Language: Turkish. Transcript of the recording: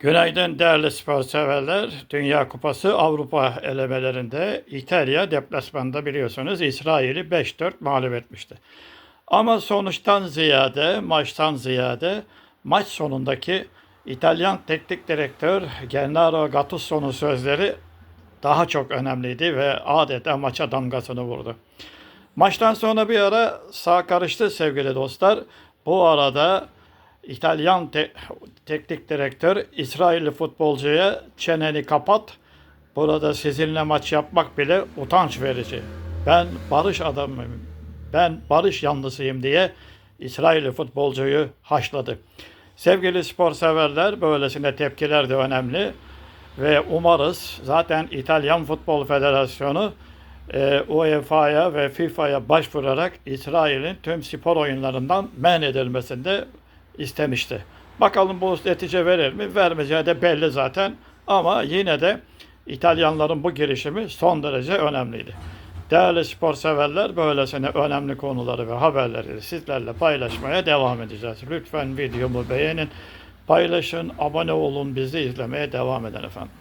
Günaydın değerli spor severler. Dünya Kupası Avrupa elemelerinde İtalya deplasmanda biliyorsunuz İsrail'i 5-4 mağlup etmişti. Ama sonuçtan ziyade, maçtan ziyade maç sonundaki İtalyan teknik direktör Gennaro Gattuso'nun sözleri daha çok önemliydi ve adeta maça damgasını vurdu. Maçtan sonra bir ara sağ karıştı sevgili dostlar. Bu arada İtalyan te- teknik direktör İsrailli futbolcuya çeneni kapat. Burada sizinle maç yapmak bile utanç verici. Ben barış adamıyım. Ben barış yanlısıyım diye İsrailli futbolcuyu haşladı. Sevgili spor severler böylesine tepkiler de önemli ve umarız zaten İtalyan Futbol Federasyonu e, UEFA'ya ve FIFA'ya başvurarak İsrail'in tüm spor oyunlarından men edilmesini de istemişti. Bakalım bu netice verir mi? Vermeyeceği de belli zaten. Ama yine de İtalyanların bu girişimi son derece önemliydi. Değerli spor severler böylesine önemli konuları ve haberleri sizlerle paylaşmaya devam edeceğiz. Lütfen videomu beğenin, paylaşın, abone olun, bizi izlemeye devam edin efendim.